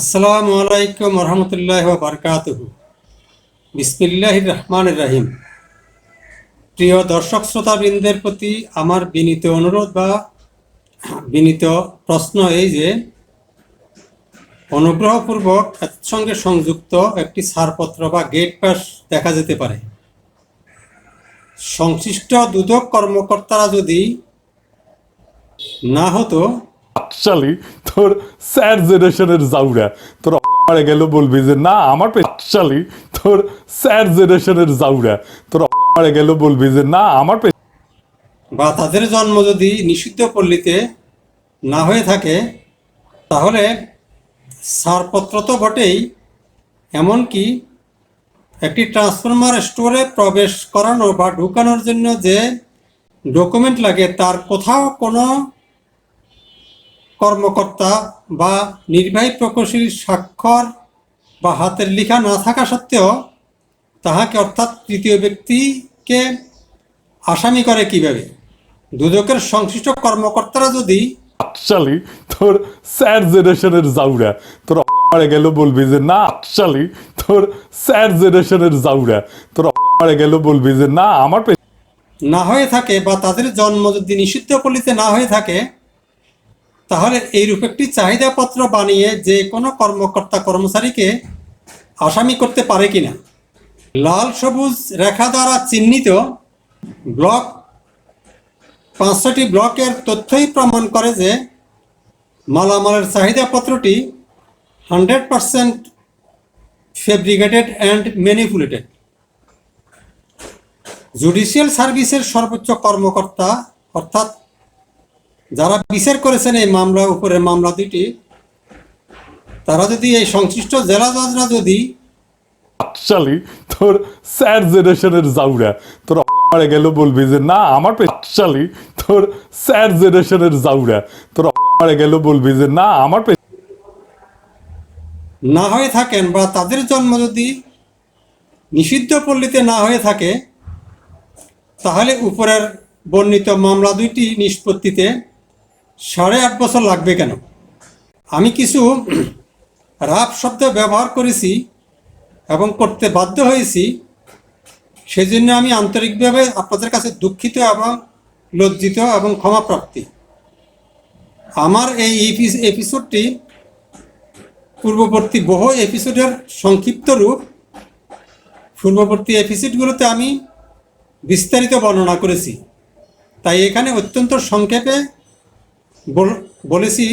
আসসালামু আলাইকুম রহমতুল্লাহ বারকাতুহু বিসমিল্লাহ রহমান রাহিম। প্রিয় দর্শক শ্রোতাবৃন্দের প্রতি আমার বিনীত অনুরোধ বা বিনীত প্রশ্ন এই যে, অনুগ্রহপূর্বক সঙ্গে সংযুক্ত একটি ছাড়পত্র বা গেট পাস দেখা যেতে পারে। সংশ্লিষ্ট দুদক কর্মকর্তারা যদি না হতো শালি তোর স্যার জেনারেশনের জাউরা। তোর মারে গেল বলবি যে, না, আমার শালি তোর স্যার জেনারেশনের জাউরা। তোর মারে গেল বলবি যে, না, আমার বা তাদের জন্ম যদি নিষিদ্ধ পল্লীতে না হয়ে থাকে, তাহলে ছাড়পত্র তো বটেই। এমনকি একটি ট্রান্সফরমার স্টোরে প্রবেশ করানো বা ঢুকানোর জন্য যে ডকুমেন্ট লাগে, তার কোথাও কোনো কর্মকর্তা বা নির্বাহী প্রকৌশলীর স্বাক্ষর বা হাতের লেখা না থাকা সত্ত্বেও তাহাকে অর্থাৎ তৃতীয় ব্যক্তিকে আসামি করে কীভাবে? দুদকের সংশ্লিষ্ট কর্মকর্তারা যদি শালি তোর স্যার জেনারেশনের জাউরা। তোর মারে গেল বলবি যে না শালি তোর স্যার জেনারেশনের জাউরা। তোর মারে গেল বলবি যে না আমার না হয়ে থাকে বা তাদের জন্ম যদি নিষিদ্ধ পল্লীতে না হয়ে থাকে তাহলে এইরূপ একটি চাহিদাপত্র বানিয়ে যে কোনো কর্মকর্তা কর্মচারীকে আসামি করতে পারে কিনা? লাল সবুজ রেখা দ্বারা চিহ্নিত ব্লক পাঁচশোটি ব্লকের তথ্যই প্রমাণ করে যে মালামালের চাহিদাপত্রটি hundred percent fabricated and manipulated. Judicial সার্ভিসের সর্বোচ্চ কর্মকর্তা, অর্থাৎ যারা বিচার করেছেন এই মামলা উপরের মামলা দুইটি তারা যদি এই সংশ্লিষ্ট জেলা জজরা যদি তোর স্যার জেনারেশনের জাউরা তোর গেল বলবি যে না আমার তোর স্যার জেনারেশনের জাউরা তোর গেল বলবি যে না আমার না হয়ে থাকেন বা তাদের জন্ম যদি নিষিদ্ধ পল্লীতে না হয়ে থাকে তাহলে উপরের বর্ণিত মামলা দুইটি নিষ্পত্তিতে সাড়ে আট বছর লাগবে কেন? আমি কিছু রাফ শব্দ ব্যবহার করেছি এবং করতে বাধ্য হয়েছি। সেজন্য আমি আন্তরিকভাবে আপনাদের কাছে দুঃখিত এবং লজ্জিত এবং ক্ষমাপ্রাপ্তি। আমার এই এপি- এপিসোডটি পূর্ববর্তী বহু এপিসোডের সংক্ষিপ্ত রূপ। পূর্ববর্তী এপিসোডগুলোতে আমি বিস্তারিত বর্ণনা করেছি। তাই এখানে অত্যন্ত সংক্ষেপে বলেছি